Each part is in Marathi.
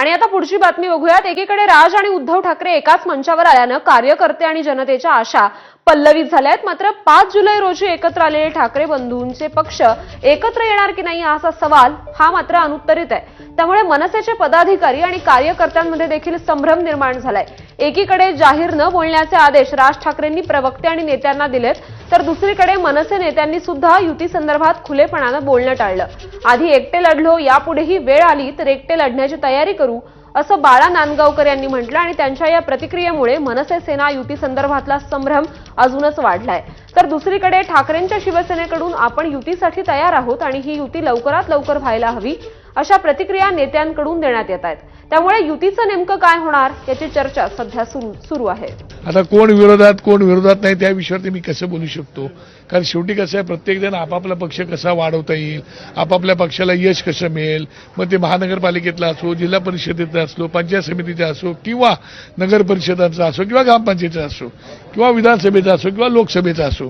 आणि आता पुढची बातमी बघूयात. एकीकडे राज आणि उद्धव ठाकरे एकाच मंचावर आल्यानं कार्यकर्ते आणि जनतेच्या आशा पल्लवित झाल्या आहेत मात्र पाच जुलै रोजी एकत्र आलेले ठाकरे बंधूंचे पक्ष एकत्र येणार की नाही असा सवाल हा मात्र अनुत्तरित आहे. त्यामुळे मनसेचे पदाधिकारी आणि कार्यकर्त्यांमध्ये देखील संभ्रम निर्माण झालाय. एकीकडे जाहीर न बोलण्याचे आदेश राज ठाकरेंनी प्रवक्ते आणि नेत्यांना दिलेत तर दुसरीकडे मनसे नेत्यांनी सुद्धा युती संदर्भात खुलेपणानं बोलणं टाळलं. आधी एकटे लढलो यापुढेही वेळ आली तर एकटे लढण्याची तयारी करू असं बाळा नांदगावकर यांनी म्हटलं आणि त्यांच्या या प्रतिक्रियेमुळे मनसे सेना युती संदर्भातला संभ्रम अजूनच वाढलाय. तर दुसरीकडे ठाकरेंच्या शिवसेनेकडून आपण युतीसाठी तयार आहोत आणि ही युती लवकरात लवकर व्हायला हवी अशा प्रतिक्रिया नेत्यांकडून देण्यात येत आहेत. त्यामुळे युतीचं नेमकं काय होणार याची चर्चा सध्या सुरू सुरू आहे. आता कोण विरोधात कोण विरोधात नाही त्या विषयावरती मी कसं बोलू शकतो? कारण शेवटी कसं आहे प्रत्येकजण आपापला पक्ष कसा वाढवता येईल आपापल्या पक्षाला यश कसं मिळेल? मग ते महानगरपालिकेतला असो जिल्हा परिषदेचा असो पंचायत समितीचा असो किंवा नगर परिषदांचा असो किंवा ग्रामपंचायतीचा असो किंवा विधानसभेचा असो किंवा लोकसभेचा असो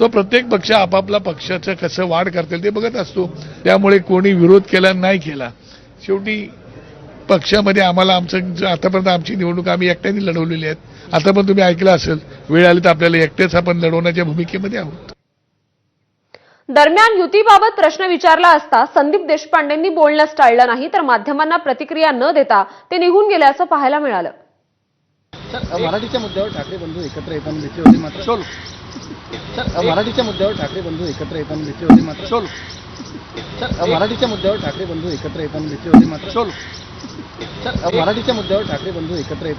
तो प्रत्येक पक्ष आपापला पक्षाचं कसं वाढ करता येईल ते बघत असतो. त्यामुळे कोणी विरोध केला नाही केला शेवटी पक्षामध्ये आम्हाला आमचं आतापर्यंत आमची निवडणूक आम्ही एकट्याने लढवलेली आहेत. आता पण तुम्ही ऐकलं असेल वेळ आली तर आपल्याला एकटेच आपण लढवण्याच्या भूमिकेमध्ये आहोत. दरम्यान युतीबाबत प्रश्न विचारला असता संदीप देशपांडेंनी बोलण्यास टाळलं नाही तर माध्यमांना प्रतिक्रिया न देता ते निघून गेल्याचं पाहायला मिळालं. सर मराठीच्या मुद्द्यावर ठाकरे बंधू एकत्र येताना दिसले होते मात्र? सर मराठीच्या मुद्द्यावर ठाकरे बंधू एकत्र येताना दिसले होते मात्र? सर मराठीच्या मुद्द्यावर ठाकरे बंधू एकत्र येताना दिसले होते मात्र? सर मराठीच्या मुद्द्यावर ठाकरे बंधू एकत्र येताना